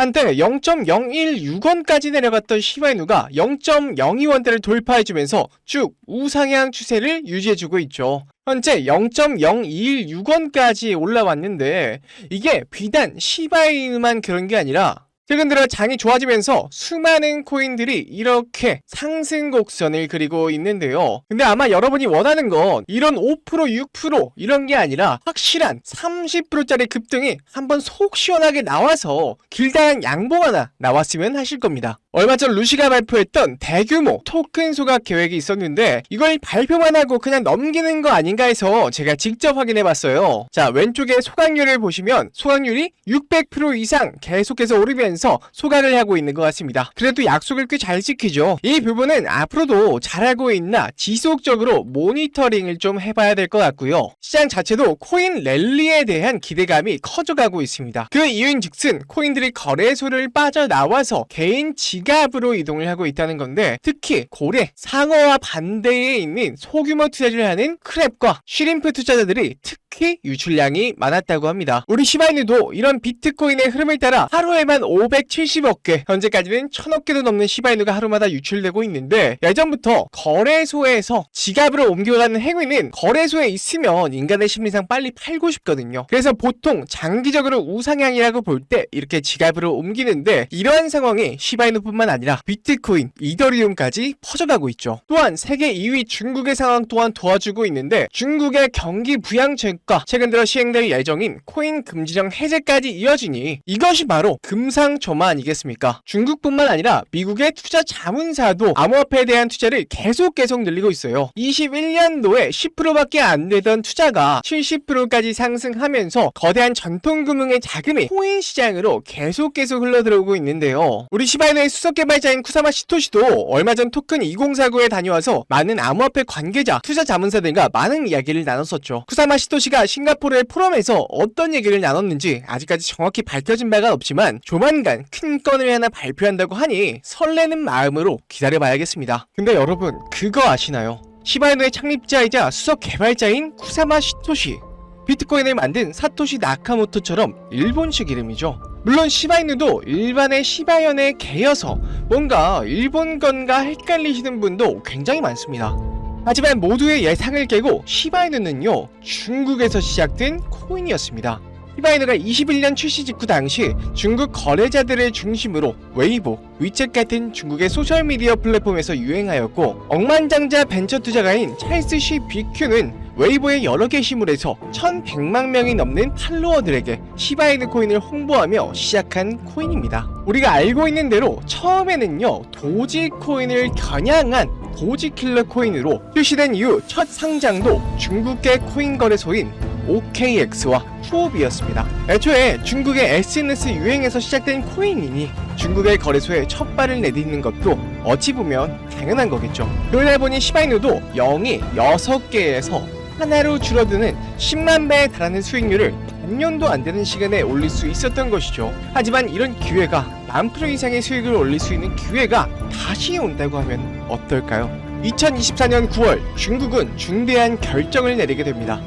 한때 0.016원까지 내려갔던 시바이누가 0.02원대를 돌파해주면서 쭉 우상향 추세를 유지해주고 있죠. 현재 0.026원까지 올라왔는데 이게 비단 시바이누만 그런 게 아니라 최근 들어 장이 좋아지면서 수많은 코인들이 이렇게 상승 곡선을 그리고 있는데요. 근데 아마 여러분이 원하는 건 이런 5% 6% 이런 게 아니라 확실한 30%짜리 급등이 한번 속 시원하게 나와서 길다란 양봉 하나 나왔으면 하실 겁니다. 얼마 전 루시가 발표했던 대규모 토큰 소각 계획이 있었는데 이걸 발표만 하고 그냥 넘기는 거 아닌가 해서 제가 직접 확인해 봤어요. 자, 왼쪽에 소각률을 보시면 소각률이 600% 이상 계속해서 오르면서 소각을 하고 있는 것 같습니다. 그래도 약속을 꽤 잘 지키죠. 이 부분은 앞으로도 잘하고 있나 지속적으로 모니터링을 좀 해봐야 될 것 같고요. 시장 자체도 코인 랠리에 대한 기대감이 커져가고 있습니다. 그 이유인 즉슨 코인들이 거래소를 빠져나와서 개인 지갑으로 이동을 하고 있다는 건데 특히 고래, 상어와 반대에 있는 소규모 투자를 하는 크랩과 쉬림프 투자자들이 특히 유출량이 많았다고 합니다. 우리 시바이누도 이런 비트코인의 흐름을 따라 하루에만 570억 개, 현재까지는 1000억 개도 넘는 시바이누가 하루마다 유출되고 있는데 예전부터 거래소에서 지갑으로 옮겨가는 행위는 거래소에 있으면 인간의 심리상 빨리 팔고 싶거든요. 그래서 보통 장기적으로 우상향이라고 볼 때 이렇게 지갑으로 옮기는데 이러한 상황이 시바이누뿐만 아니라 비트코인, 이더리움까지 퍼져가고 있죠. 또한 세계 2위 중국의 상황 또한 도와주고 있는데 중국의 경기 부양책과 최근 들어 시행될 예정인 코인 금지령 해제까지 이어지니 이것이 바로 금상 첨화 아니겠습니까? 중국뿐만 아니라 미국의 투자 자문사도 암호화폐에 대한 투자를 계속 계속 늘리고 있어요. 21년도에 10%밖에 안 되던 투자가 70%까지 상승하면서 거대한 전통금융의 자금이 코인 시장으로 계속 계속 흘러들어오고 있는데요. 우리 시바이너의 수석 개발자인 쿠사마 시토시도 얼마 전 토큰 2049에 다녀와서 많은 암호화폐 관계자, 투자 자문사들과 많은 이야기를 나눴었죠. 쿠사마 시토시가 싱가포르의 포럼에서 어떤 얘기를 나눴는지 아직까지 정확히 밝혀진 바가 없지만 조만간 큰 건을 하나 발표한다고 하니 설레는 마음으로 기다려봐야겠습니다. 근데 여러분 그거 아시나요? 시바이노의 창립자이자 수석 개발자인 쿠사마 시토시 비트코인을 만든 사토시 나카모토처럼 일본식 이름이죠. 물론 시바이누도 일반의 시바연의 개여서 뭔가 일본 건가 헷갈리시는 분도 굉장히 많습니다. 하지만 모두의 예상을 깨고 시바이누는요 중국에서 시작된 코인이었습니다. 시바이누가 21년 출시 직후 당시 중국 거래자들을 중심으로 웨이보, 위챗 같은 중국의 소셜미디어 플랫폼에서 유행하였고 억만장자 벤처 투자가인 찰스 시 비큐는 웨이보의 여러 게시물에서 1100만 명이 넘는 팔로워들에게 시바이누 코인을 홍보하며 시작한 코인입니다. 우리가 알고 있는 대로 처음에는요 도지 코인을 겨냥한 도지킬러 코인으로 출시된 이후 첫 상장도 중국계 코인 거래소인 OKX와 후업이었습니다. 애초에 중국의 SNS 유행에서 시작된 코인이니 중국의 거래소에 첫 발을 내딛는 것도 어찌 보면 당연한 거겠죠. 그러다 보니 시바이누도 0이 6개에서 하나로 줄어드는 10만 배에 달하는 수익률을 반년도 안 되는 시간에 올릴 수 있었던 것이죠. 하지만 이런 기회가 만 프로 이상의 수익을 올릴 수 있는 기회가 다시 온다고 하면 어떨까요? 2024년 9월 중국은 중대한 결정을 내리게 됩니다.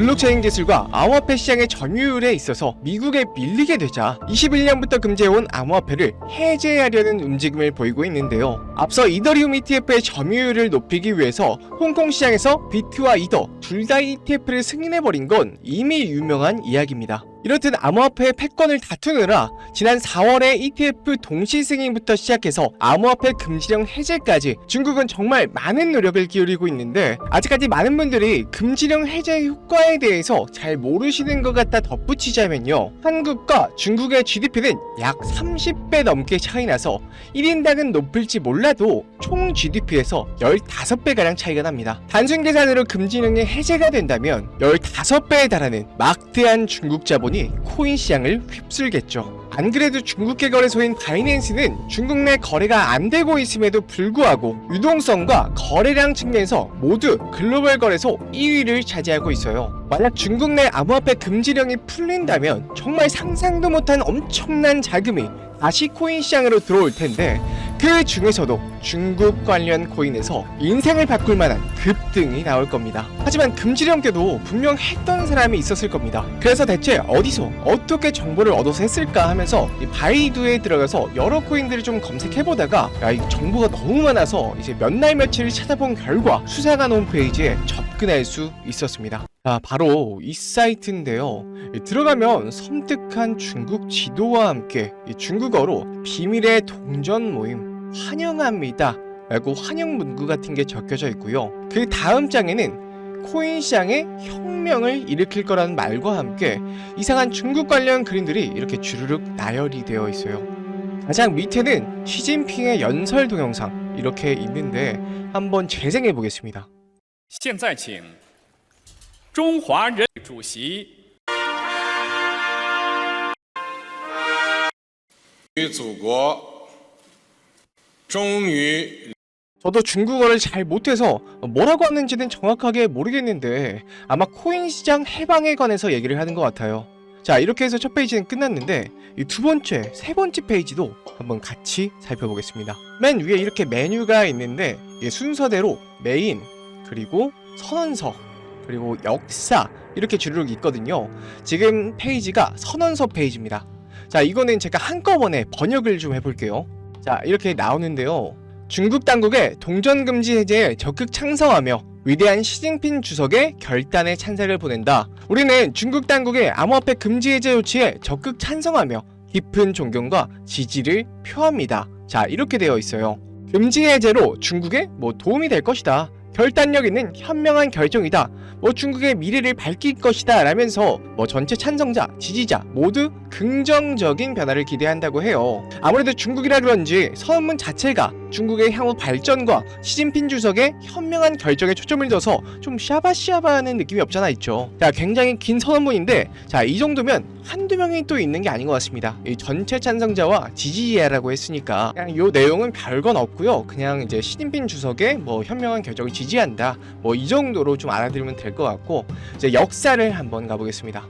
블록체인 기술과 암호화폐 시장의 점유율에 있어서 미국에 밀리게 되자 21년부터 금지해온 암호화폐를 해제하려는 움직임을 보이고 있는데요. 앞서 이더리움 ETF의 점유율을 높이기 위해서 홍콩 시장에서 비트와 이더 둘 다 ETF를 승인해버린 건 이미 유명한 이야기입니다. 이렇듯 암호화폐의 패권을 다투느라. 지난 4월에 ETF 동시 승인부터 시작해서 암호화폐 금지령 해제까지 중국은 정말 많은 노력을 기울이고 있는데 아직까지 많은 분들이 금지령 해제 효과에 대해서 잘 모르시는 것 같다 덧붙이자면요. 한국과 중국의 GDP는 약 30배 넘게 차이 나서 1인당은 높을지 몰라도 총 GDP에서 15배가량 차이가 납니다. 단순 계산으로 금지령이 해제가 된다면 15배에 달하는 막대한 중국 자본 이 코인 시장을 휩쓸겠죠. 안 그래도 중국계 거래소인 바이낸스는 중국 내 거래가 안 되고 있음에도 불구하고 유동성과 거래량 측면에서 모두 글로벌 거래소 1위를 차지하고 있어요. 만약 중국 내 암호화폐 금지령이 풀린다면 정말 상상도 못한 엄청난 자금이 다시 코인 시장으로 들어올 텐데 그 중에서도 중국 관련 코인에서 인생을 바꿀 만한 급등이 나올 겁니다. 하지만 금지령께도 분명 했던 사람이 있었을 겁니다. 그래서 대체 어디서 어떻게 정보를 얻어서 했을까 하면서 이 바이두에 들어가서 여러 코인들을 좀 검색해보다가 정보가 너무 많아서 이제 몇 날 며칠을 찾아본 결과 수사관 홈페이지에 접근할 수 있었습니다. 아, 바로 이 사이트인데요. 이 들어가면 섬뜩한 중국 지도와 함께 이 중국어로 비밀의 동전 모임 환영합니다. 라고 환영 문구 같은 게 적혀져 있고요. 그 다음 장에는 코인 시장에 혁명을 일으킬 거라는 말과 함께 이상한 중국 관련 그림들이 이렇게 주르륵 나열이 되어 있어요. 가장 밑에는 시진핑의 연설 동영상 이렇게 있는데 한번 재생해 보겠습니다. 现在请 中华人主席于祖国，忠于 저도 중국어를 잘 못해서 뭐라고 하는지는 정확하게 모르겠는데 아마 코인 시장 해방에 관해서 얘기를 하는 것 같아요. 자 이렇게 해서 첫 페이지는 끝났는데 이 두 번째, 세 번째 페이지도 한번 같이 살펴보겠습니다. 맨 위에 이렇게 메뉴가 있는데 이게 순서대로 메인 그리고 선언서 그리고 역사 이렇게 주르륵 있거든요. 지금 페이지가 선언서 페이지입니다. 자 이거는 제가 한꺼번에 번역을 좀 해볼게요. 자 이렇게 나오는데요. 중국 당국의 동전 금지 해제에 적극 창성하며 위대한 시진핑 주석의 결단에 찬사를 보낸다. 우리는 중국 당국의 암호화폐 금지 해제 조치에 적극 찬성하며 깊은 존경과 지지를 표합니다. 자, 이렇게 되어 있어요. 금지 해제로 중국에 뭐 도움이 될 것이다. 결단력 있는 현명한 결정이다. 뭐 중국의 미래를 밝힐 것이다. 라면서 뭐 전체 찬성자, 지지자 모두 긍정적인 변화를 기대한다고 해요. 아무래도 중국이라 그런지 선언문 자체가 중국의 향후 발전과 시진핑 주석의 현명한 결정에 초점을 둬서 좀 샤바샤바하는 느낌이 없잖아 있죠. 자, 굉장히 긴 선언문인데 자, 이 정도면 한두 명이 또 있는 게 아닌 것 같습니다. 이 전체 찬성자와 지지자라고 했으니까 그냥 요 내용은 별건 없고요. 그냥 이제 시진핑 주석의 뭐 현명한 결정을 지지한다. 뭐 이 정도로 좀 알아들으면 될 것 같고 이제 역사를 한번 가보겠습니다.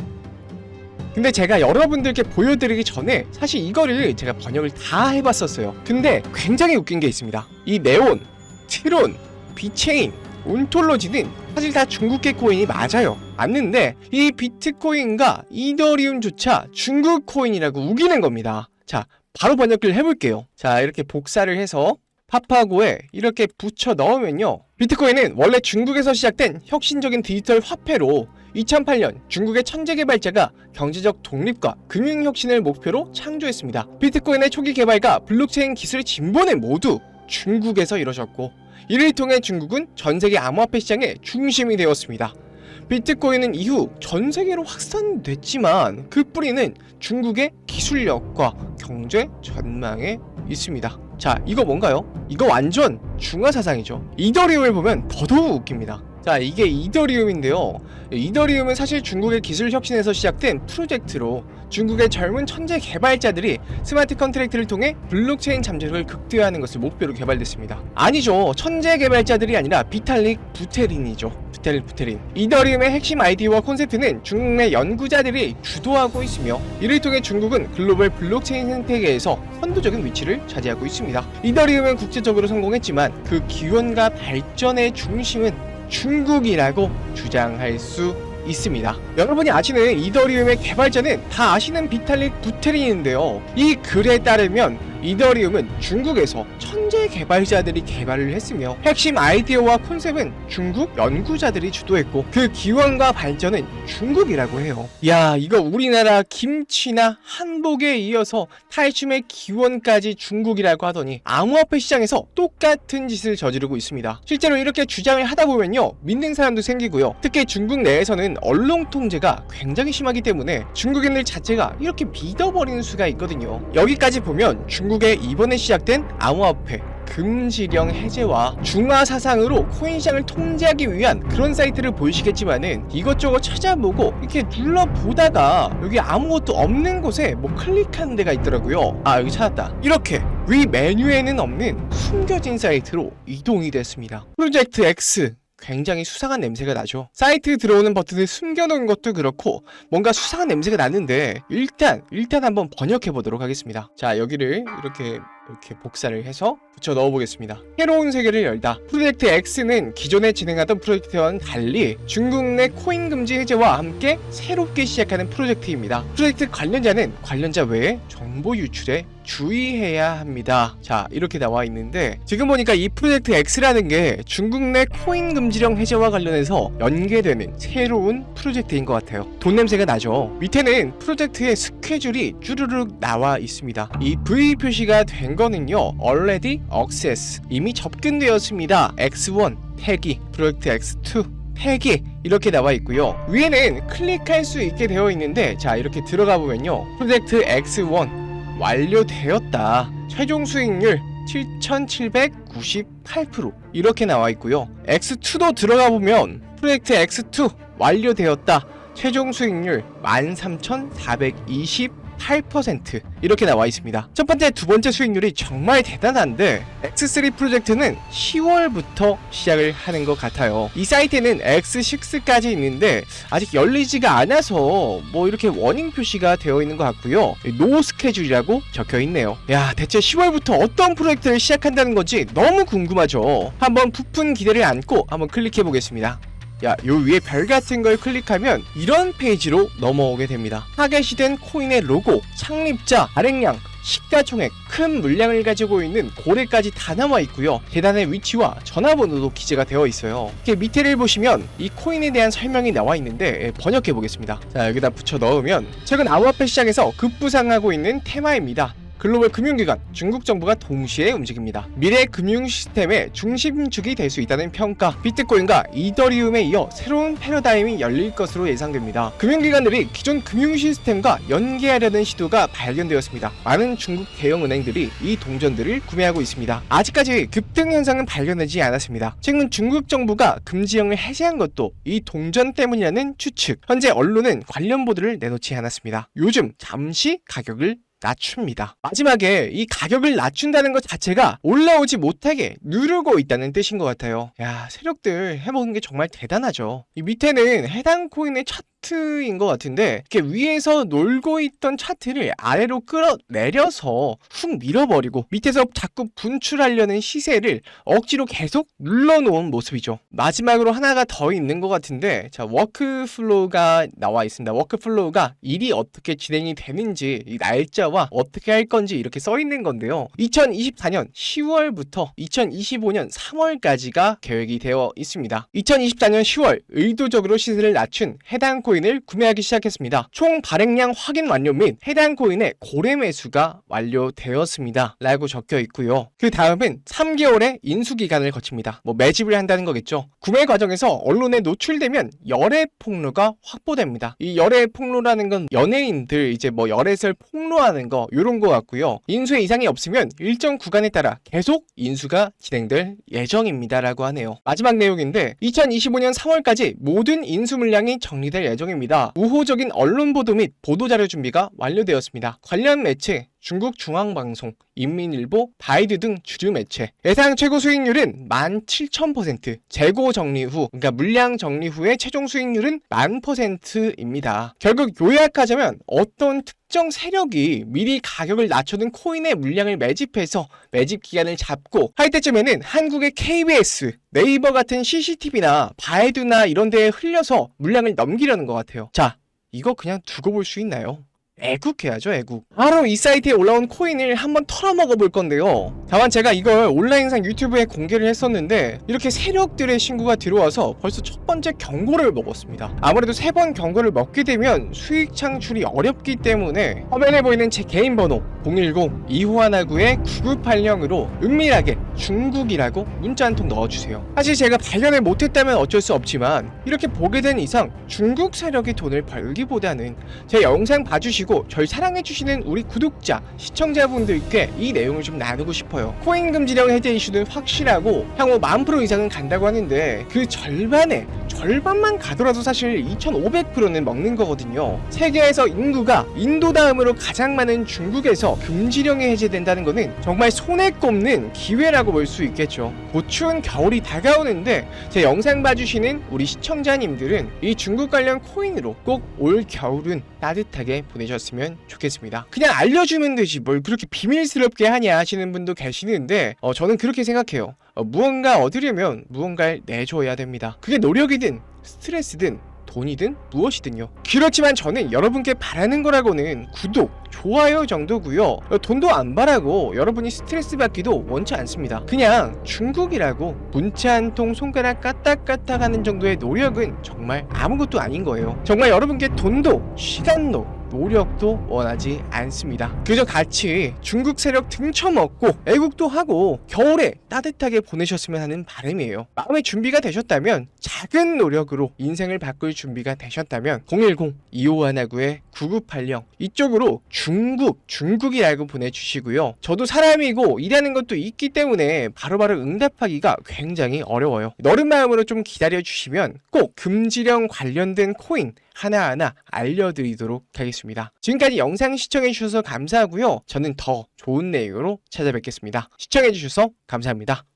근데 제가 여러분들께 보여드리기 전에 사실 이거를 제가 번역을 다 해봤었어요. 근데 굉장히 웃긴 게 있습니다. 이 네온, 트론, 비체인, 온톨로지는 사실 다 중국계 코인이 맞아요. 맞는데 이 비트코인과 이더리움조차 중국 코인이라고 우기는 겁니다. 자, 바로 번역을 해볼게요. 자, 이렇게 복사를 해서 파파고에 이렇게 붙여 넣으면요. 비트코인은 원래 중국에서 시작된 혁신적인 디지털 화폐로 2008년 중국의 천재 개발자가 경제적 독립과 금융 혁신을 목표로 창조했습니다. 비트코인의 초기 개발과 블록체인 기술의 진보는 모두 중국에서 이루어졌고 이를 통해 중국은 전 세계 암호화폐 시장의 중심이 되었습니다. 비트코인은 이후 전 세계로 확산됐지만 그 뿌리는 중국의 기술력과 경제 전망에 있습니다. 자, 이거 뭔가요? 이거 완전 중화 사상이죠. 이 더리움을 보면 더더욱 웃깁니다. 자, 이게 이더리움인데요. 이더리움은 사실 중국의 기술 혁신에서 시작된 프로젝트로 중국의 젊은 천재 개발자들이 스마트 컨트랙트를 통해 블록체인 잠재력을 극대화하는 것을 목표로 개발됐습니다. 아니죠. 천재 개발자들이 아니라 비탈릭 부테린이죠. 부테린 부테린. 이더리움의 핵심 아이디어와 콘셉트는 중국 내 연구자들이 주도하고 있으며 이를 통해 중국은 글로벌 블록체인 생태계에서 선도적인 위치를 차지하고 있습니다. 이더리움은 국제적으로 성공했지만 그 기원과 발전의 중심은 중국이라고 주장할 수 있습니다. 여러분이 아시는 이더리움의 개발자는 다 아시는 비탈릭 부테린인데요. 이 글에 따르면 이더리움은 중국에서 천재 개발자들이 개발을 했으며 핵심 아이디어와 콘셉트는 중국 연구자들이 주도했고 그 기원과 발전은 중국이라고 해요. 야 이거 우리나라 김치나 한복에 이어서 탈춤의 기원까지 중국이라고 하더니 암호화폐 시장에서 똑같은 짓을 저지르고 있습니다. 실제로 이렇게 주장을 하다 보면요 믿는 사람도 생기고요. 특히 중국 내에서는 언론 통제가 굉장히 심하기 때문에 중국인들 자체가 이렇게 믿어버리는 수가 있거든요. 여기까지 보면 중국 의 이번에 시작된 암호화폐 금지령 해제와 중화 사상으로 코인 시장을 통제하기 위한 그런 사이트를 보이시겠지만은 이것저것 찾아보고 이렇게 눌러보다가 여기 아무것도 없는 곳에 뭐 클릭하는 데가 있더라고요. 아 여기 찾았다. 이렇게 위 메뉴에는 없는 숨겨진 사이트로 이동이 됐습니다. 프로젝트 X 굉장히 수상한 냄새가 나죠. 사이트 들어오는 버튼을 숨겨놓은 것도 그렇고 뭔가 수상한 냄새가 나는데 일단 일단 한번 번역해 보도록 하겠습니다. 자 여기를 이렇게 이렇게 복사를 해서 붙여 넣어 보겠습니다. 새로운 세계를 열다. 프로젝트 X는 기존에 진행하던 프로젝트와는 달리 중국 내 코인 금지 해제와 함께 새롭게 시작하는 프로젝트입니다. 프로젝트 관련자는 관련자 외에 정보 유출에 주의해야 합니다. 자, 이렇게 나와 있는데 지금 보니까 이 프로젝트 X라는 게 중국 내 코인 금지령 해제와 관련해서 연계되는 새로운 프로젝트인 것 같아요. 돈 냄새가 나죠. 밑에는 프로젝트의 스케줄이 쭈르륵 나와 있습니다. 이 V 표시가 된 거는요. already access 이미 접근되었습니다. X1 태기 프로젝트 X2 태기 이렇게 나와 있고요. 위에는 클릭할 수 있게 되어 있는데 자 이렇게 들어가 보면요. 프로젝트 X1 완료되었다. 최종 수익률 7,798% 이렇게 나와 있고요. X2도 들어가 보면 프로젝트 X2 완료되었다. 최종 수익률 13,428% 이렇게 나와 있습니다. 첫 번째, 두 번째 수익률이 정말 대단한데 X3 프로젝트는 10월부터 시작을 하는 것 같아요. 이 사이트에는 X6까지 있는데 아직 열리지가 않아서 뭐 이렇게 워닝 표시가 되어 있는 것 같고요. 노 스케줄이라고 적혀 있네요. 야, 대체 10월부터 어떤 프로젝트를 시작한다는 건지 너무 궁금하죠. 한번 부푼 기대를 안고 한번 클릭해 보겠습니다. 야, 요 위에 별 같은 걸 클릭하면 이런 페이지로 넘어오게 됩니다. 타겟이 된 코인의 로고, 창립자, 발행량, 시가총액, 큰 물량을 가지고 있는 고래까지 다 나와 있고요. 계단의 위치와 전화번호도 기재가 되어 있어요. 이렇게 밑에를 보시면 이 코인에 대한 설명이 나와 있는데 예, 번역해 보겠습니다. 자, 여기다 붙여 넣으면 최근 암호화폐 시장에서 급부상하고 있는 테마입니다. 글로벌 금융기관, 중국 정부가 동시에 움직입니다. 미래 금융 시스템의 중심축이 될 수 있다는 평가, 비트코인과 이더리움에 이어 새로운 패러다임이 열릴 것으로 예상됩니다. 금융기관들이 기존 금융 시스템과 연계하려는 시도가 발견되었습니다. 많은 중국 대형 은행들이 이 동전들을 구매하고 있습니다. 아직까지 급등 현상은 발견되지 않았습니다. 최근 중국 정부가 금지령을 해제한 것도 이 동전 때문이라는 추측. 현재 언론은 관련 보도를 내놓지 않았습니다. 요즘 잠시 가격을 낮춥니다. 마지막에 이 가격을 낮춘다는 것 자체가 올라오지 못하게 누르고 있다는 뜻인 것 같아요. 야, 세력들 해먹은 게 정말 대단하죠. 이 밑에는 해당 코인의 차트인 것 같은데 이렇게 위에서 놀고 있던 차트를 아래로 끌어내려서 훅 밀어버리고 밑에서 자꾸 분출하려는 시세를 억지로 계속 눌러놓은 모습이죠. 마지막으로 하나가 더 있는 것 같은데 자 워크플로우가 나와 있습니다. 워크플로우가 일이 어떻게 진행이 되는지 이 날짜와 어떻게 할 건지 이렇게 써 있는 건데요. 2024년 10월부터 2025년 3월까지가 계획이 되어 있습니다. 2024년 10월 의도적으로 시세를 낮춘 해당 코인을 구매하기 시작했습니다. 총 발행량 확인 완료 및 해당 코인의 고래 매수가 완료되었습니다. 라고 적혀 있고요. 그 다음은 3개월의 인수 기간을 거칩니다. 뭐 매집을 한다는 거겠죠. 구매 과정에서 언론에 노출되면 열애 폭로가 확보됩니다. 이 열애 폭로라는 건 연예인들 이제 뭐 열애설 폭로하는 거 요런 거 같고요. 인수에 이상이 없으면 일정 구간에 따라 계속 인수가 진행될 예정입니다라고 하네요. 마지막 내용인데 2025년 3월까지 모든 인수 물량이 정리될 예정 입니다. 우호적인 언론 보도 및 보도 자료 준비가 완료되었습니다. 관련 매체 중국 중앙방송, 인민일보, 바이드 등 주류 매체. 예상 최고 수익률은 17,000%. 재고 정리 후, 그러니까 물량 정리 후의 최종 수익률은 만 퍼센트입니다. 결국 요약하자면 어떤 특 정 세력이 미리 가격을 낮춰둔 코인의 물량을 매집해서 매집 기간을 잡고 할 때쯤에는 한국의 KBS, 네이버 같은 CCTV나 바이두나 이런 데에 흘려서 물량을 넘기려는 것 같아요. 자, 이거 그냥 두고 볼 수 있나요? 애국해야죠, 애국. 바로 이 사이트에 올라온 코인을 한번 털어먹어 볼 건데요. 다만 제가 이걸 온라인상 유튜브에 공개를 했었는데 이렇게 세력들의 신고가 들어와서 벌써 첫 번째 경고를 먹었습니다. 아무래도 세 번 경고를 먹게 되면 수익 창출이 어렵기 때문에 화면에 보이는 제 개인 번호 010-2519의 9980으로 은밀하게 중국이라고 문자 한 통 넣어주세요. 사실 제가 발견을 못했다면 어쩔 수 없지만 이렇게 보게 된 이상 중국 세력이 돈을 벌기보다는 제 영상 봐주시고 절 사랑해주시는 우리 구독자, 시청자분들께 이 내용을 좀 나누고 싶어요. 코인 금지령 해제 이슈는 확실하고 향후 만 프로 이상은 간다고 하는데 그 절반에 절반만 가더라도 사실 2,500%는 먹는 거거든요. 세계에서 인구가 인도 다음으로 가장 많은 중국에서 금지령이 해제된다는 거는 정말 손에 꼽는 기회라고 볼 수 있겠죠. 곧 추운 겨울이 다가오는데 제 영상 봐주시는 우리 시청자님들은 이 중국 관련 코인으로 꼭 올 겨울은 따뜻하게 보내셨으면 좋겠습니다. 그냥 알려주면 되지 뭘 그렇게 비밀스럽게 하냐 하시는 분도 계시는데 어, 저는 그렇게 생각해요. 어, 무언가 얻으려면 무언가를 내줘야 됩니다. 그게 노력이든 스트레스든 돈이든 무엇이든요. 그렇지만 저는 여러분께 바라는 거라고는 구독, 좋아요 정도고요. 어, 돈도 안 바라고 여러분이 스트레스 받기도 원치 않습니다. 그냥 중국이라고 문자 한 통 손가락 까딱까딱 하는 정도의 노력은 정말 아무것도 아닌 거예요. 정말 여러분께 돈도 시간도 노력도 원하지 않습니다. 그저 같이 중국 세력 등쳐먹고 애국도 하고 겨울에 따뜻하게 보내셨으면 하는 바람이에요. 마음의 준비가 되셨다면 작은 노력으로 인생을 바꿀 준비가 되셨다면 010-2519-9980 이쪽으로 중국, 중국이라고 보내주시고요. 저도 사람이고 일하는 것도 있기 때문에 바로바로 응답하기가 굉장히 어려워요. 너른 마음으로 좀 기다려주시면 꼭 금지령 관련된 코인 하나하나 알려드리도록 하겠습니다. 지금까지 영상 시청해주셔서 감사하고요. 저는 더 좋은 내용으로 찾아뵙겠습니다. 시청해주셔서 감사합니다.